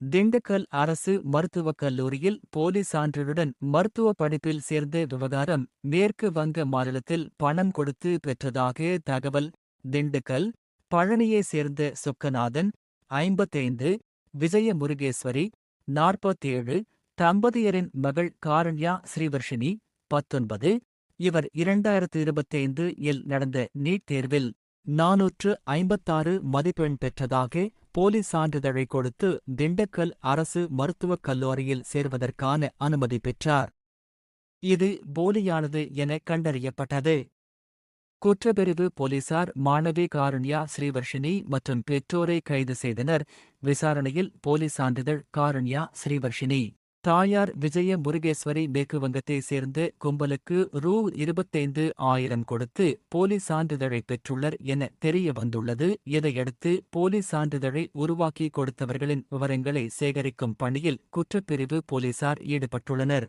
திண்டுக்கல் அரசு மருத்துவக் கல்லூரியில் போலி சான்றிதழுடன் மருத்துவ படிப்பில் சேர்ந்த விவகாரம் மேற்கு வங்க மாநிலத்தில் பணம் கொடுத்து பெற்றதாக தகவல். திண்டுக்கல் பழனியைச் சேர்ந்த சொக்கநாதன் ஐம்பத்தைந்து விஜய முருகேஸ்வரி நாற்பத்தேழு தம்பதியரின் மகள் காரண்யா ஸ்ரீவர்ஷினி பத்தொன்பது இவர் இரண்டாயிரத்து இருபத்தைந்து இல் நடந்த நீட் தேர்வில். நாநூற்று ஐம்பத்தாறு மதிப்பெண் பெற்றதாக போலி சான்றிதழை கொடுத்து திண்டுக்கல் அரசு மருத்துவக் கல்லூரியில் சேர்வதற்கான அனுமதி பெற்றார். இது போலியானது என கண்டறியப்பட்டது. குற்றப்பிரிவு போலீசார் மாணவி காருண்யா ஸ்ரீவர்ஷினி மற்றும் பெற்றோரை கைது செய்தனர். விசாரணையில் போலி சான்றிதழ் காருண்யா ஸ்ரீவர்ஷினி. தாயார் விஜய முருகேஸ்வரி மேற்கு வங்கத்தை சேர்ந்த கும்பலுக்கு ரூ. இருபத்தைந்து ஆயிரம் கொடுத்து போலி சான்றிதழை பெற்றுள்ளர் என தெரிய வந்துள்ளது. இதையடுத்து போலி சான்றிதழை உருவாக்கி கொடுத்தவர்களின் விவரங்களை சேகரிக்கும் பணியில் குற்றப்பிரிவு போலீசார் ஈடுபட்டுள்ளனர்.